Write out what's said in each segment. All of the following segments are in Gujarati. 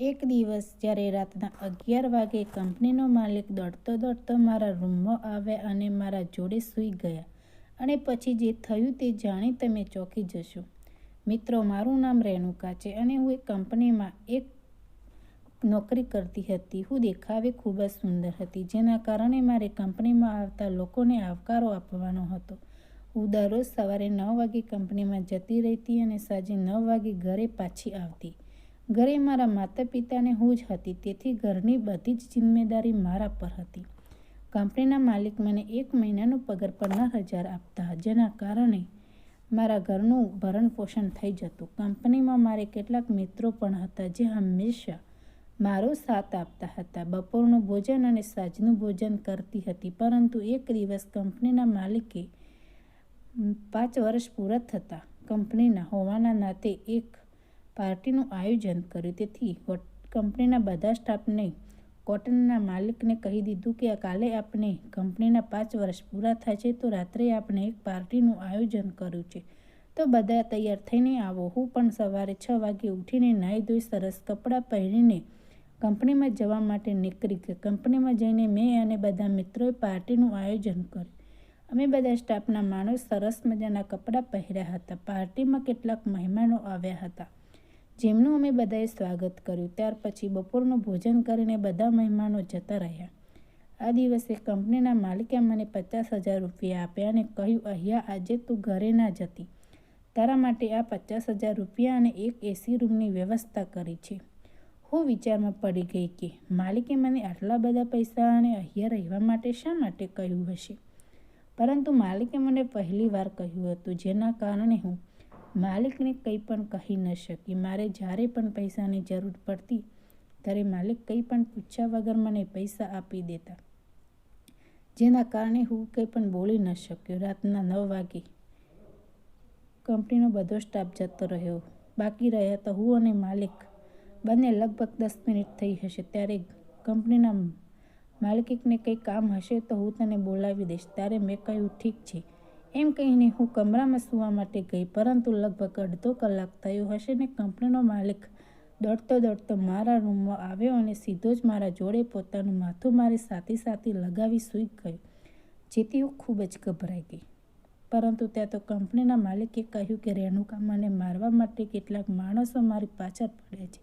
એક દિવસ જ્યારે રાતના અગિયાર વાગે કંપનીનો માલિક દોડતો દોડતો મારા રૂમમાં આવ્યા અને મારા જોડે સૂઈ ગયા. અને પછી જે થયું તે જાણી તમે ચોંકી જશો. મિત્રો, મારું નામ રેણુકા છે અને હું એક કંપનીમાં એક નોકરી કરતી હતી. હું દેખાવે ખૂબ જ સુંદર હતી, જેના કારણે મારે કંપનીમાં આવતા લોકોને આવકારો આપવાનો હતો. હું દરરોજ સવારે નવ વાગે કંપનીમાં જતી રહેતી અને સાંજે નવ વાગે ઘરે પાછી આવતી. ઘરે મારા માતા પિતાને હું જ હતી, તેથી ઘરની બધી જ જિમ્મેદારી મારા પર હતી. કંપનીના માલિક મને એક મહિનાનો પગાર પંદર હજાર આપતા, જેના કારણે મારા ઘરનું ભરણ પોષણ થઈ જતું. કંપનીમાં મારે કેટલાક મિત્રો પણ હતા, જે હંમેશા મારો સાથ આપતા હતા. બપોરનું ભોજન અને સાંજનું ભોજન કરતી હતી, પરંતુ એક દિવસ કંપનીના માલિકે પાંચ વર્ષ પૂરા થતાં. કંપનીના હોવાના નાતે એક પાર્ટીનું આયોજન કર્યું. તેથી કંપનીના બધા સ્ટાફને કોટનના માલિકને કહી દીધું કે કાલે આપણે કંપનીના પાંચ વર્ષ પૂરા થાય છે, તો રાત્રે આપણે એક પાર્ટીનું આયોજન કર્યું છે. તો બધા તૈયાર થઈને આવો. હું પણ સવારે છ વાગે ઉઠીને નાહી ધોઈ સરસ કપડાં પહેરીને કંપનીમાં જવા માટે નીકળી ગઈ કંપનીમાં જઈને મેં અને બધા મિત્રોએ પાર્ટીનું આયોજન કર્યું. અમે બધા સ્ટાફના માણસ સરસ મજાના કપડાં પહેર્યા હતા. પાર્ટીમાં કેટલાક મહેમાનો આવ્યા હતા. જેમનું અમે બધાએ સ્વાગત કર્યું. ત્યાર પછી બપોરનું ભોજન કરીને બધા મહેમાનો જતા રહ્યા. આ દિવસે કંપનીના માલિકે મને પચાસ હજાર રૂપિયા આપ્યા અને કહ્યું, અહીંયા આજે તું ઘરે ના જતી. તારા માટે આ પચાસ હજાર રૂપિયા અને એક એસી રૂમની વ્યવસ્થા કરી છે. હું વિચારમાં પડી ગઈ કે માલિકે મને આટલા બધા પૈસા અને અહીંયા રહેવા માટે શા માટે કહ્યું હશે? પરંતુ માલિકે મને પહેલી વાર કહ્યું હતું, જેના કારણે હું માલિકને કંઈ પણ કહી ન શકી. મારે જ્યારે પણ પૈસાની જરૂર પડતી, ત્યારે માલિક કંઈ પણ પૂછ્યા વગર મને પૈસા આપી દેતા. જેના કારણે હું કંઈ પણ બોલી ન શક્યો. રાતના નવ વાગે કંપનીનો બધો સ્ટાફ જતો રહ્યો. બાકી રહ્યા તો હું અને માલિક બંને લગભગ દસ મિનિટ થઈ હશે. ત્યારે કંપનીના માલિકને કંઈ કામ હશે તો હું તને બોલાવી દઈશ. ત્યારે મેં કહ્યું, ઠીક છે. એમ કહીને હું કમરામાં સૂવા માટે ગઈ, પરંતુ લગભગ અડધો કલાક થયો હશે ને કંપનીનો માલિક દોડતો દોડતો મારા રૂમમાં આવ્યો અને સીધો જ મારા જોડે પોતાનું માથું મારી સાથે સાથે લગાવી સૂઈ ગયો, જેથી હું ખૂબ જ ગભરાઈ ગઈ. પરંતુ ત્યાં તો કંપનીના માલિકે કહ્યું કે રેણુકા મને મારવા માટે કેટલાક માણસો મારી પાછળ પડ્યા છે.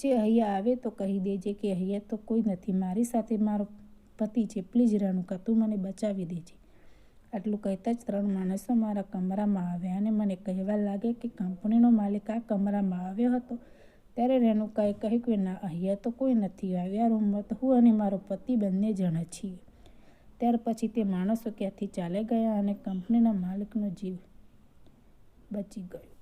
જે અહીંયા આવે તો કહી દેજે કે અહીંયા તો કોઈ નથી. મારી સાથે મારો પતિ છે પ્લીઝ રેણુકા, તું મને બચાવી દેજે. આટલું કહેતા જ ત્રણ માણસો મારા કમરામાં આવ્યા અને મને કહેવા લાગે કે કંપનીનો માલિક આ કમરામાં આવ્યો હતો. ત્યારે રેણુકાએ કહ્યું કે ના, અહીંયા તો કોઈ નથી આવ્યા, રૂમમાં તો હું અને મારો પતિ બંને જણ છીએ. ત્યાર પછી તે માણસો ક્યાંથી ચાલે ગયા અને કંપનીના માલિકનો જીવ બચી ગયો.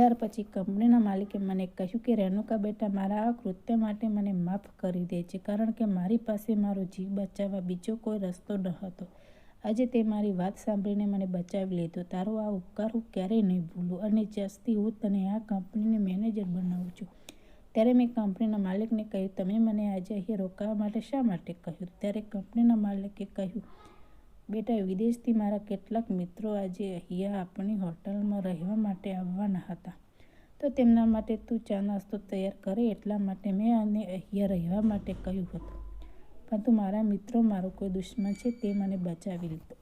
ત્યાર પછી કંપનીના માલિકે મને કહ્યું કે, રેણુકા બેટા, મારા આ કૃત્ય માટે મને માફ કરી દે છે, કારણ કે મારી પાસે મારો જીવ બચાવવા બીજો કોઈ રસ્તો ન હતો. આજે તે મારી વાત સાંભળીને મને બચાવી લીધો. તારો આ ઉપકાર હું ક્યારેય નહીં ભૂલું અને જ્યાંથી હું તને આ કંપનીની મેનેજર બનાવું છું. ત્યારે મેં કંપનીના માલિકને કહ્યું, તમે મને આજે અહીં રોકાવા માટે શા માટે કહ્યું? ત્યારે કંપનીના માલિકે કહ્યું બેટા વિદેશથી મારા કેટલાક મિત્રો આજે અહીંયા આપણી હોટલમાં રહેવા માટે આવવાના હતા. તો તેમના માટે તું ચા નાસ્તો તૈયાર કરે એટલા માટે મેં આને અહીંયા રહેવા માટે કહ્યું હતું. પરંતુ મારા મિત્રો મારો કોઈ દુશ્મન છે તે મને બચાવી લીધો.